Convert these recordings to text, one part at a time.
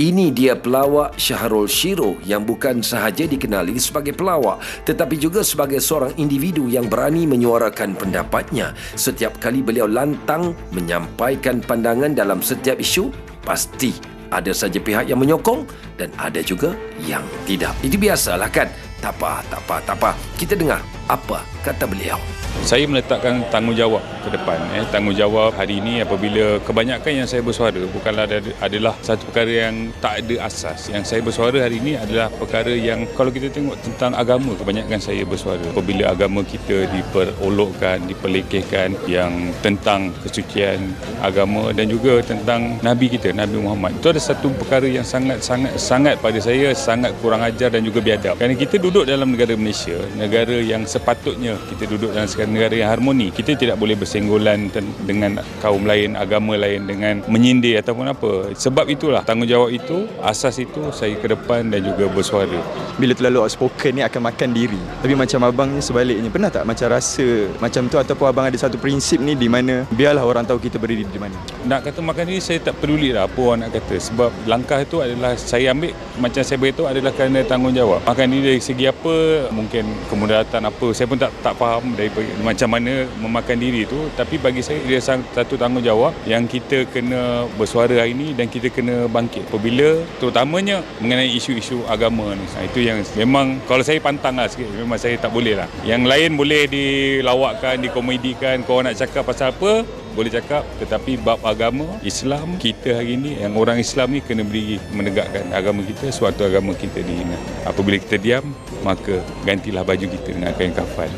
Ini dia pelawak Syahrul Shiro yang bukan sahaja dikenali sebagai pelawak tetapi juga sebagai seorang individu yang berani menyuarakan pendapatnya. Setiap kali beliau lantang menyampaikan pandangan dalam setiap isu, pasti ada saja pihak yang menyokong dan ada juga yang tidak. Itu biasalah kan? Tak apa, tak apa, tak apa. Kita dengar apa kata beliau. Saya meletakkan tanggungjawab ke depan. Eh. Tanggungjawab hari ini apabila kebanyakan yang saya bersuara bukanlah adalah satu perkara yang tak ada asas. Yang saya bersuara hari ini adalah perkara yang kalau kita tengok tentang agama, kebanyakan saya bersuara. Apabila agama kita diperolokkan, diperlekehkan yang tentang kesucian agama dan juga tentang Nabi kita, Nabi Muhammad. Itu ada satu perkara yang sangat-sangat sangat pada saya sangat kurang ajar dan juga biadab. Kerana kita duduk dalam negara Malaysia, negara yang sepatutnya kita duduk dalam negara yang harmoni. Kita tidak boleh bersenggolan dengan kaum lain, agama lain dengan menyindir ataupun apa. Sebab itulah tanggungjawab itu, asas itu saya ke depan dan juga bersuara. Bila terlalu outspoken ni akan makan diri. Tapi macam abang ni sebaliknya, pernah tak macam rasa macam tu ataupun abang ada satu prinsip ni di mana biarlah orang tahu kita berdiri di mana? Nak kata makan diri, saya tak peduli lah apa orang nak kata. Sebab langkah itu adalah saya ambil macam saya beritahu adalah kerana tanggungjawab. Makan diri dari segi apa, mungkin kemudaratan apa, saya pun tak tak faham dari macam mana memakan diri itu tapi bagi saya dia satu tanggungjawab yang kita kena bersuara hari ini dan kita kena bangkit. Apabila terutamanya mengenai isu-isu agama ni ha, itu yang memang kalau saya pantang lah sikit memang saya tak boleh lah. Yang lain boleh dilawakkan dikomedikan kau nak cakap pasal apa boleh cakap tetapi bab agama Islam kita hari ini yang orang Islam ni kena beri menegakkan agama kita suatu agama kita dihina apabila kita diam maka gantilah baju kita dengan kain kafan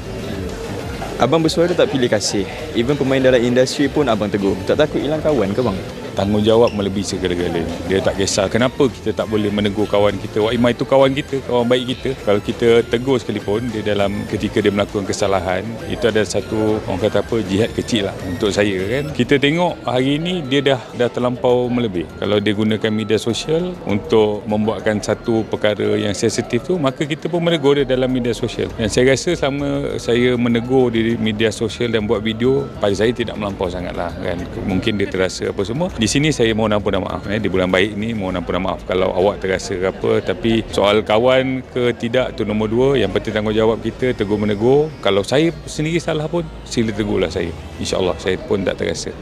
Abang bersuara tak pilih kasih. Even pemain dalam industri pun abang tegur. Tak takut hilang kawan ke bang? Tanggungjawab melebihi segala-galanya. Dia tak kisah kenapa kita tak boleh menegur kawan kita. Wak Imai itu kawan kita, kawan baik kita. Kalau kita tegur sekalipun dia dalam ketika dia melakukan kesalahan, itu ada satu orang kata apa jihad kecil lah untuk saya kan. Kita tengok hari ini dia dah dah terlampau melebih. Kalau dia gunakan media sosial untuk membuatkan satu perkara yang sensitif tu, maka kita pun menegur dia dalam media sosial. Dan saya rasa selama saya menegur di media sosial dan buat video, pada saya tidak melampau sangatlah kan. Mungkin dia terasa apa semua di sini saya mohon ampun dan maaf eh. di bulan baik ni mohon ampun dan maaf. Kalau awak terasa apa tapi soal kawan ke tidak tu nombor dua. Yang penting tanggungjawab kita tegur menegur. Kalau saya sendiri salah pun sila tegurlah saya. insyaAllah saya pun tak terasa